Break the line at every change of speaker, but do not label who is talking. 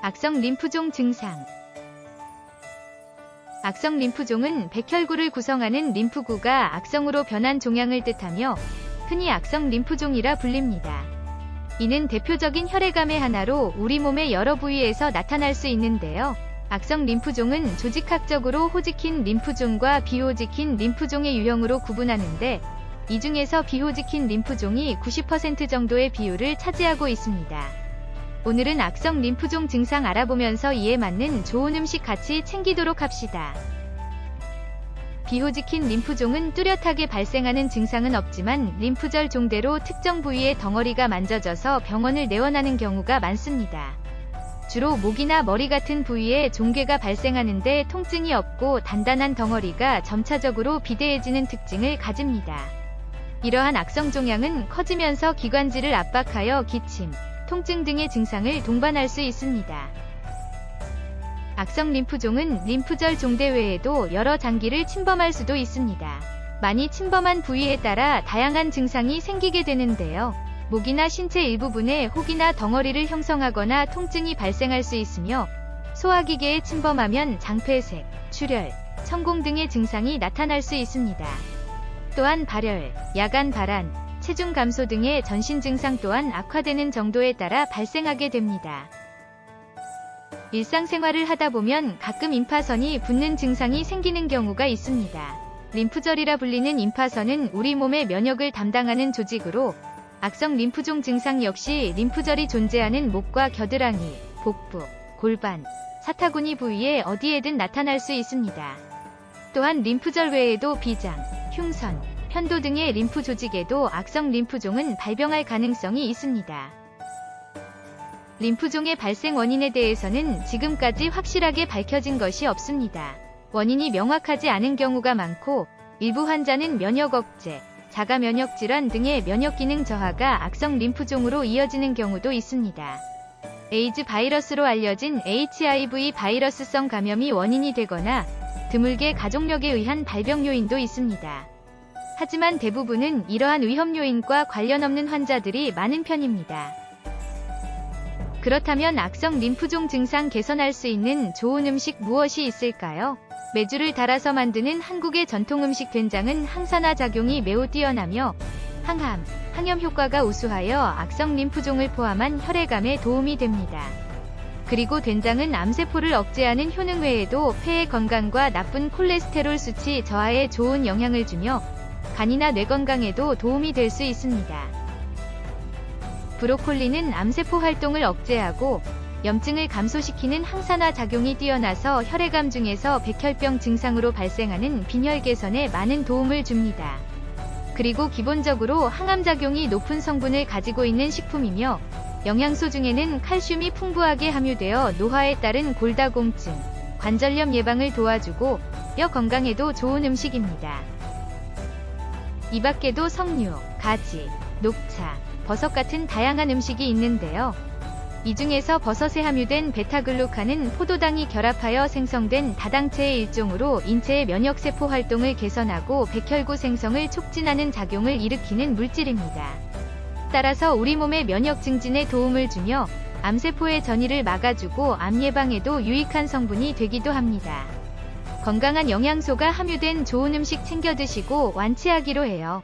악성 림프종 증상 악성 림프종은 백혈구를 구성하는 림프구가 악성으로 변한 종양을 뜻하며 흔히 악성 림프종이라 불립니다. 이는 대표적인 혈액암의 하나로 우리 몸의 여러 부위에서 나타날 수 있는데요. 악성 림프종은 조직학적으로 호지킨 림프종과 비호지킨 림프종의 유형으로 구분하는데 이 중에서 비호지킨 림프종이 90% 정도의 비율을 차지하고 있습니다. 오늘은 악성 림프종 증상 알아보면서 이에 맞는 좋은 음식 같이 챙기도록 합시다. 비호지킨 림프종은 뚜렷하게 발생하는 증상은 없지만 림프절 종대로 특정 부위의 덩어리가 만져져서 병원을 내원하는 경우가 많습니다. 주로 목이나 머리 같은 부위에 종괴가 발생하는데 통증이 없고 단단한 덩어리가 점차적으로 비대해지는 특징을 가집니다. 이러한 악성 종양은 커지면서 기관지를 압박하여 기침, 통증 등의 증상을 동반할 수 있습니다. 악성 림프종은 림프절 종대 외에도 여러 장기를 침범할 수도 있습니다. 많이 침범한 부위에 따라 다양한 증상이 생기게 되는데요. 목이나 신체 일부분에 혹이나 덩어리를 형성하거나 통증이 발생할 수 있으며 소화기계에 침범하면 장폐색, 출혈, 천공 등의 증상이 나타날 수 있습니다. 또한 발열, 야간 발한, 체중 감소 등의 전신 증상 또한 악화되는 정도에 따라 발생하게 됩니다. 일상생활을 하다 보면 가끔 임파선이 붓는 증상이 생기는 경우가 있습니다. 림프절이라 불리는 임파선은 우리 몸의 면역을 담당하는 조직으로 악성 림프종 증상 역시 림프절이 존재하는 목과 겨드랑이, 복부, 골반, 사타구니 부위에 어디에든 나타날 수 있습니다. 또한 림프절 외에도 비장, 흉선, 편도 등의 림프 조직에도 악성 림프종은 발병할 가능성이 있습니다. 림프종의 발생 원인에 대해서는 지금까지 확실하게 밝혀진 것이 없습니다. 원인이 명확하지 않은 경우가 많고 일부 환자는 면역 억제, 자가 면역 질환 등의 면역 기능 저하가 악성 림프종으로 이어지는 경우도 있습니다. 에이즈 바이러스로 알려진 HIV 바이러스성 감염이 원인이 되거나 드물게 가족력에 의한 발병 요인도 있습니다. 하지만 대부분은 이러한 위험 요인과 관련 없는 환자들이 많은 편입니다. 그렇다면 악성 림프종 증상 개선할 수 있는 좋은 음식 무엇이 있을까요? 메주를 달아서 만드는 한국의 전통 음식 된장은 항산화 작용이 매우 뛰어나며 항암, 항염 효과가 우수하여 악성 림프종을 포함한 혈액암에 도움이 됩니다. 그리고 된장은 암세포를 억제하는 효능 외에도 폐의 건강과 나쁜 콜레스테롤 수치 저하에 좋은 영향을 주며 간이나 뇌 건강에도 도움이 될 수 있습니다. 브로콜리는 암세포 활동을 억제하고 염증을 감소시키는 항산화 작용이 뛰어나서 혈액암 중에서 백혈병 증상으로 발생하는 빈혈 개선에 많은 도움을 줍니다. 그리고 기본적으로 항암 작용이 높은 성분을 가지고 있는 식품이며 영양소 중에는 칼슘이 풍부하게 함유되어 노화에 따른 골다공증, 관절염 예방을 도와주고 뼈 건강에도 좋은 음식입니다. 이 밖에도 석류, 가지, 녹차, 버섯 같은 다양한 음식이 있는데요. 이 중에서 버섯에 함유된 베타글루칸은 포도당이 결합하여 생성된 다당체의 일종으로 인체의 면역세포 활동을 개선하고 백혈구 생성을 촉진하는 작용을 일으키는 물질입니다. 따라서 우리 몸의 면역 증진에 도움을 주며 암세포의 전이를 막아주고 암 예방에도 유익한 성분이 되기도 합니다. 건강한 영양소가 함유된 좋은 음식 챙겨 드시고 완치하기로 해요.